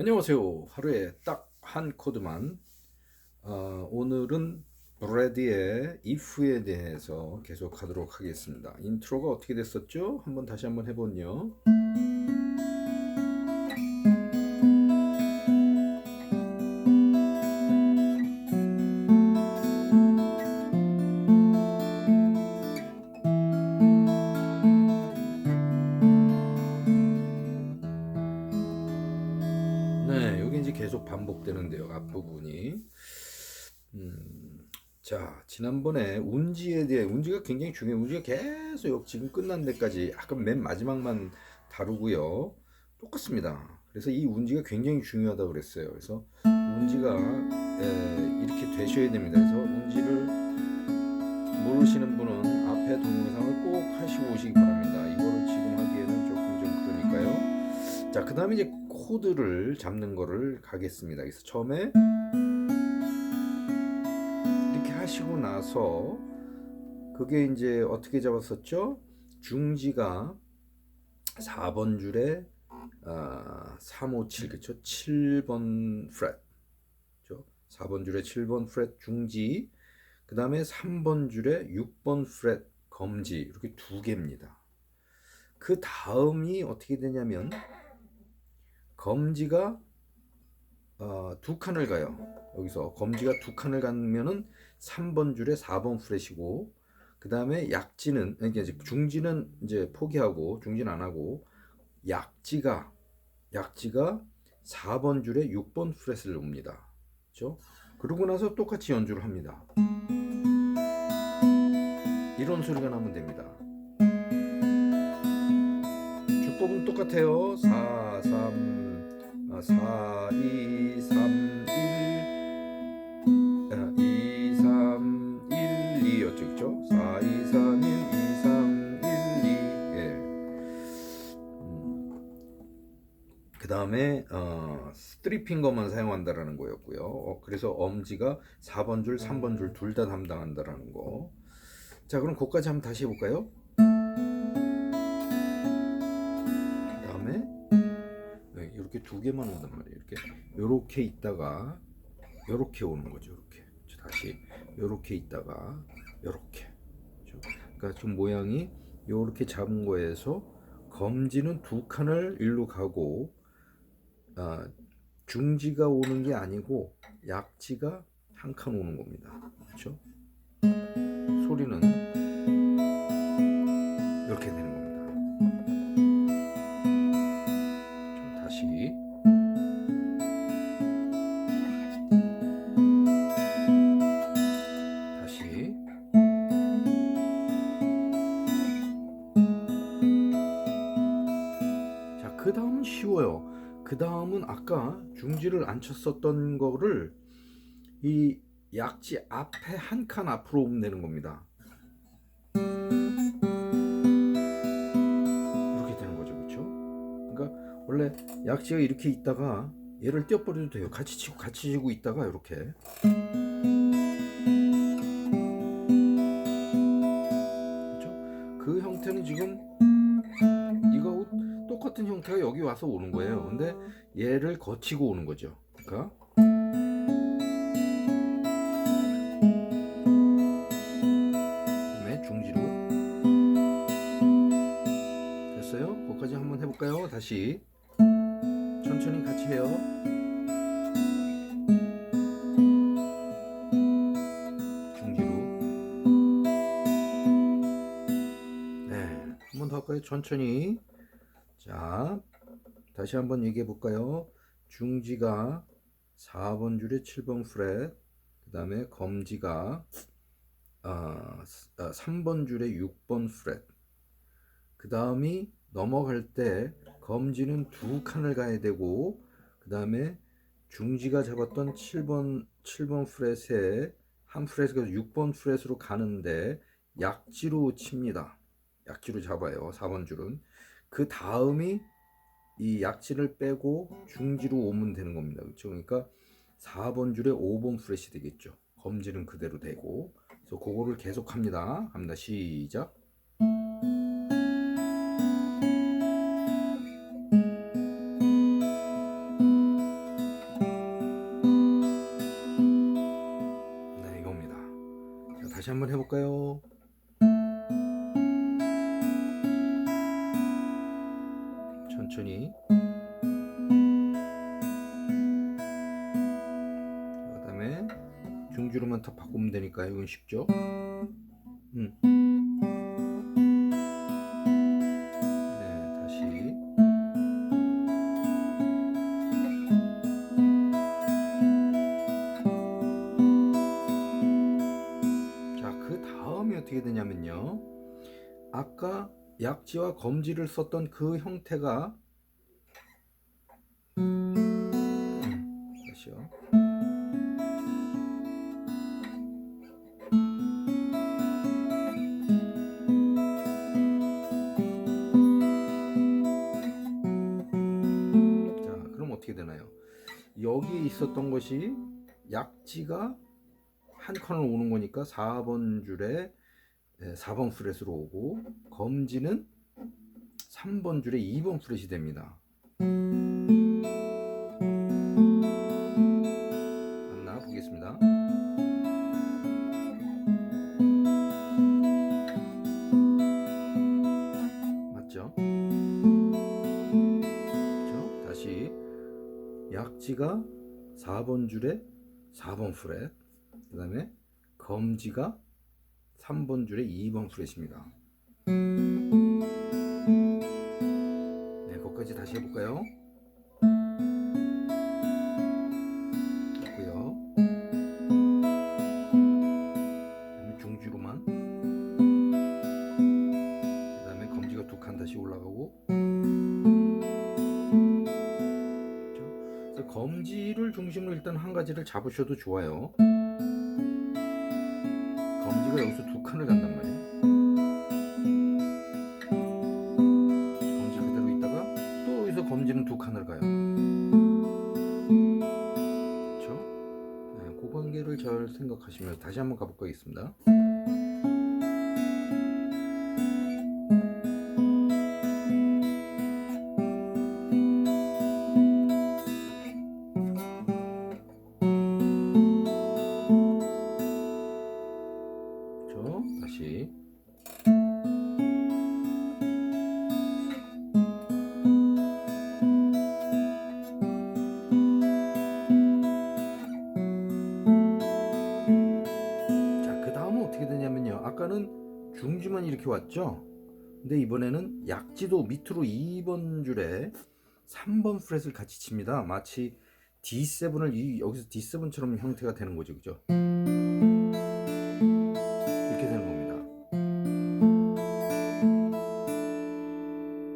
안녕하세요. 하루에 딱 한 코드만. 어, 오늘은 브래디의 if에 대해서 계속 하도록 하겠습니다. 인트로가 어떻게 됐었죠? 한번 다시 한번 해보요. 계속 반복되는데요. 앞부분이. 음, 자, 지난번에 운지에 대해, 운지가 굉장히 중요해요. 운지가 계속 지금 끝난 데까지 약간 맨 마지막만 다루고요. 똑같습니다. 그래서 이 운지가 굉장히 중요하다고 그랬어요. 그래서 운지가 에, 이렇게 되셔야 됩니다. 그래서 운지를 모르시는 분은 앞에 동영상을 꼭 하시고 오시기 바랍니다. 이거를 지금 하기에는 조금 좀 그러니까요. 자, 그 다음에 이제 코드를 잡는 거를 가겠습니다. 그래서 처음에 이렇게 하시고 나서 그게 이제 어떻게 잡았었죠? 중지가 4번 줄에 아, 357 그렇죠? 7번 프렛 그렇죠? 4번 줄에 7번 프렛 중지 그 다음에 3번 줄에 6번 프렛 검지 이렇게 두 개입니다. 그 다음이 어떻게 되냐면 검지가 어, 두 칸을 가요. 여기서 검지가 두 칸을 가면은 3번 줄에 4번 프렛이고 그 다음에 약지는 그러니까 중지는 이제 포기하고 중지는 안 하고 약지가 약지가 4번 줄에 6번 프렛을 옵니다. 그렇죠? 그러고 나서 똑같이 연주를 합니다. 이런 소리가 나면 됩니다. 주법은 똑같아요. 4, 다음에 어, 스트리핑거만 사용한다라는 거였고요. 어, 그래서 엄지가 4번 줄, 3번 줄 둘 다 담당한다라는 거. 자, 그럼 그까지 한번 다시 해볼까요? 이렇게 두 개만 온단 말이에요. 이렇게 요렇게 있다가 요렇게 오는 거죠. 이렇게 다시 요렇게 있다가 요렇게. 그러니까 좀 모양이 요렇게 잡은 거에서 검지는 두 칸을 일로 가고 아, 중지가 오는 게 아니고 약지가 한 칸 오는 겁니다. 그렇죠? 소리는 이렇게 그 다음은 아까 중지를 안 쳤었던 거를 이 약지 앞에 한 칸 앞으로 되는 겁니다. 이렇게 되는 거죠, 그렇죠? 그러니까 원래 약지가 이렇게 있다가 얘를 떼어버려도 돼요. 같이 치고 같이 치고 있다가 이렇게. 그 형태는 지금 똑같은 형태가 여기 와서 오는 거예요. 근데 얘를 거치고 오는 거죠. 그러니까 그다음에 중지로 됐어요? 거기까지 한번 해볼까요? 다시 천천히 같이 해요. 중지로 네, 한번더 할까요? 천천히 자, 다시 한번 얘기해 볼까요? 중지가 4번 줄에 7번 프렛, 그 다음에 검지가 아, 3번 줄에 6번 프렛, 그 다음이 넘어갈 때 검지는 두 칸을 가야 되고, 그 다음에 중지가 잡았던 7번 7번 프렛에 한 프렛에서 6번 프렛으로 가는데 약지로 칩니다. 약지로 잡아요. 4번 줄은. 그 다음이 이 약지를 빼고 중지로 오면 되는 겁니다. 그렇죠? 그러니까 4번 줄에 5번 프레시 되겠죠. 검지는 그대로 되고 그래서 그거를 계속 합니다. 갑니다. 시작. 네, 이겁니다. 자, 다시 한번 해볼까요? 천천히. 그다음에 중주로만 더 바꾸면 되니까 이건 쉽죠? 음. 네, 그 되냐면요. 아까 약지와 검지를 썼던 그 형태가 음, 다시요. 자, 그럼 어떻게 되나요? 여기에 있었던 것이 약지가 한 칸을 오는 거니까 4번 줄에 4번 프렛으로 오고 검지는 3번 줄에 2번 프렛이 됩니다. 약지가 4번 줄에 4번 프렛 그 다음에 검지가 3번 줄에 2번 프렛입니다. 네, 거기까지 다시 해볼까요? 일단 한 가지를 잡으셔도 좋아요. 검지가 여기서 두 칸을 간단 말이에요. 검지 그대로 있다가 또 여기서 검지는 두 칸을 가요. 그렇죠? 네, 그 관계를 잘 생각하시면 다시 한번 가볼까겠습니다. 중지만 이렇게 왔죠? 근데 이번에는 약지도 밑으로 2번 줄에 3번 프렛을 같이 칩니다. 마치 D7을 이, 여기서 D7처럼 형태가 되는 거죠. 그죠? 이렇게 되는 겁니다.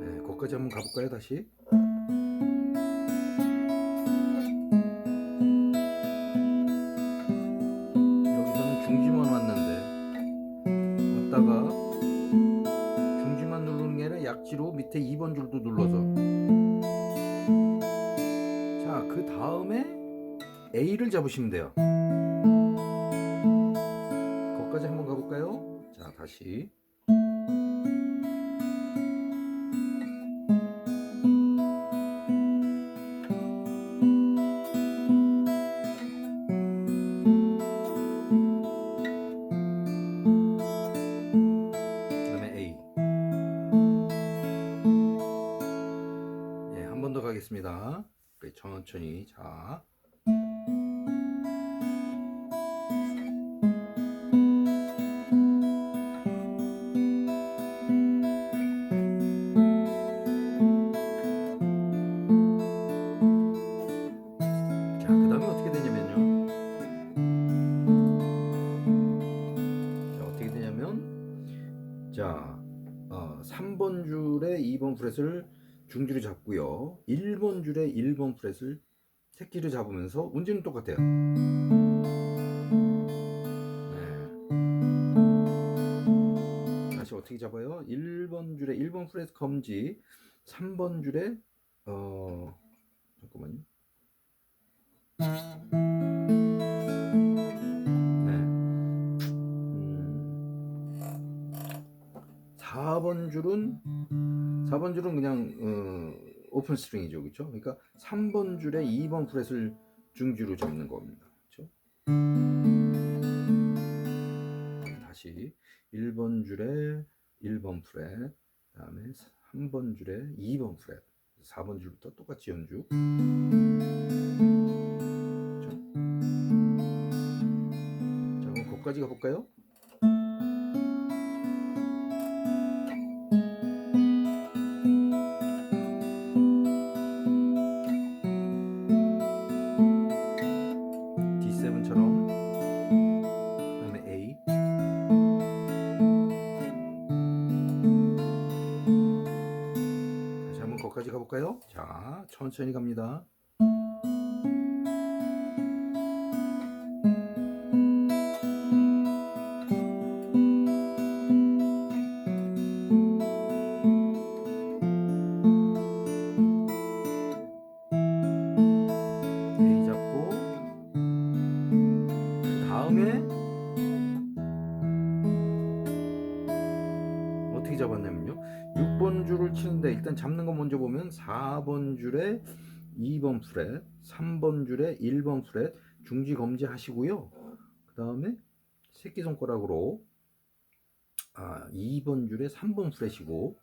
네, 거기까지 한번 가볼까요, 다시? 밑에 2번 줄도 눌러서 자, 그 다음에 A를 잡으시면 돼요. 거기까지 한번 가볼까요? 자, 다시. 천천히. 자. 자, 그 어, 3번 줄에 2번 프렛을 중지로 잡고요. 1번 줄에 1번 프렛을 새끼를 잡으면서 운지는 똑같아요. 네. 다시 어떻게 잡아요? 1번 줄에 1번 프렛 검지, 3번 줄에 어 4번 줄은 그냥 어, 오픈 스트링이죠. 그렇죠? 그러니까 3번 줄에 2번 프렛을 중지로 잡는 겁니다. 그렇죠? 다시 1번 줄에 1번 프렛, 그다음에 3번 줄에 2번 프렛, 4번 줄부터 똑같이 연주. 자, 자 그럼 거기까지 가볼까요? 거기까지 가볼까요? 자 천천히 갑니다. 다음에 어떻게 잡았냐면요 6번 줄을 치는데 일단 잡는 거 먼저 보면 4번 줄에 2번 프렛 3번 줄에 1번 프렛 중지 검지 하시고요 그 다음에 새끼손가락으로 아 2번 줄에 3번 프렛이고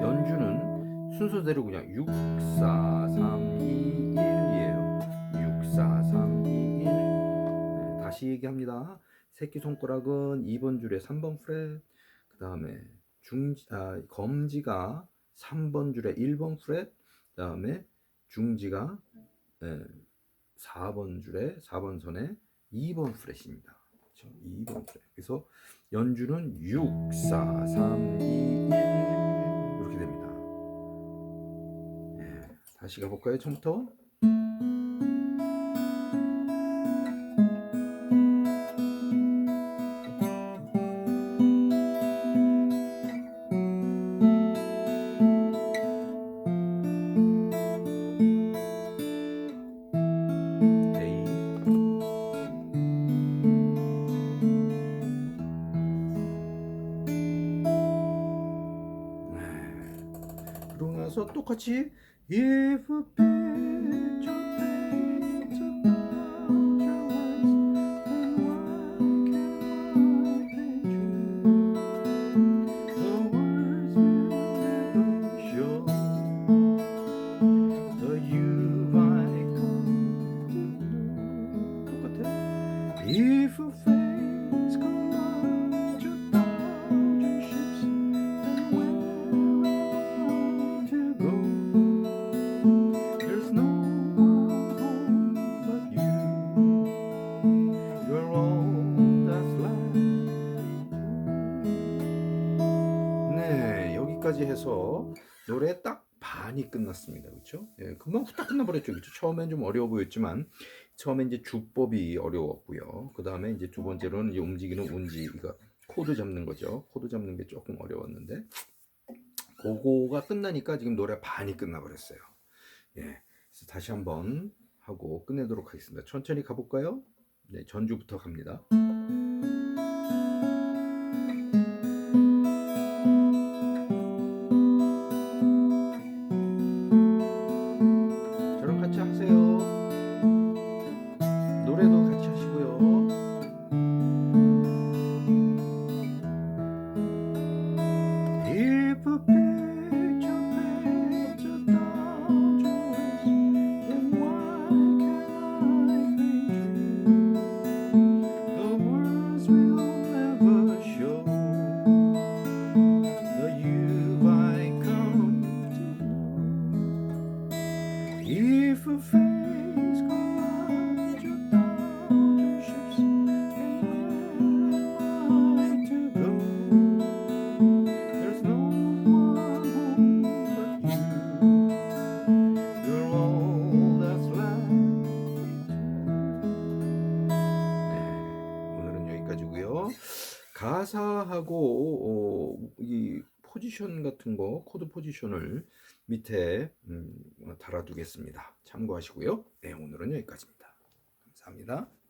연주는 순서대로 그냥 6, 4, 3, 2, 1 이에요. 6, 4, 3, 2, 1. 네, 다시 얘기합니다. 새끼손가락은 2번 줄에 3번 프렛, 그 다음에 중, 아, 검지가 3번 줄에 1번 프렛, 그 다음에 중지가 예, 4번 줄에 4번 선에 2번 프렛입니다. 그렇죠? 2번 프렛. 그래서 연주는 6, 4, 3, 2, 1 이렇게 됩니다. 예, 다시 가볼까요? 처음부터. 똑같이 If 끝났습니다. 그렇죠? 예, 금방 후딱 끝나버렸죠. 그렇죠? 처음엔 좀 어려워 보였지만 처음에 이제 주법이 어려웠고요. 그 다음에 이제 두 번째로는 이제 움직이는 운지, 그러니까 코드 잡는 거죠. 코드 잡는 게 조금 어려웠는데 그거가 끝나니까 지금 노래 반이 끝나버렸어요. 예, 그래서 다시 한번 하고 끝내도록 하겠습니다. 천천히 가볼까요? 네, 전주부터 갑니다. never been. 포지션 같은 거 코드 포지션을 밑에 음, 달아두겠습니다. 참고하시고요. 네, 오늘은 여기까지입니다. 감사합니다.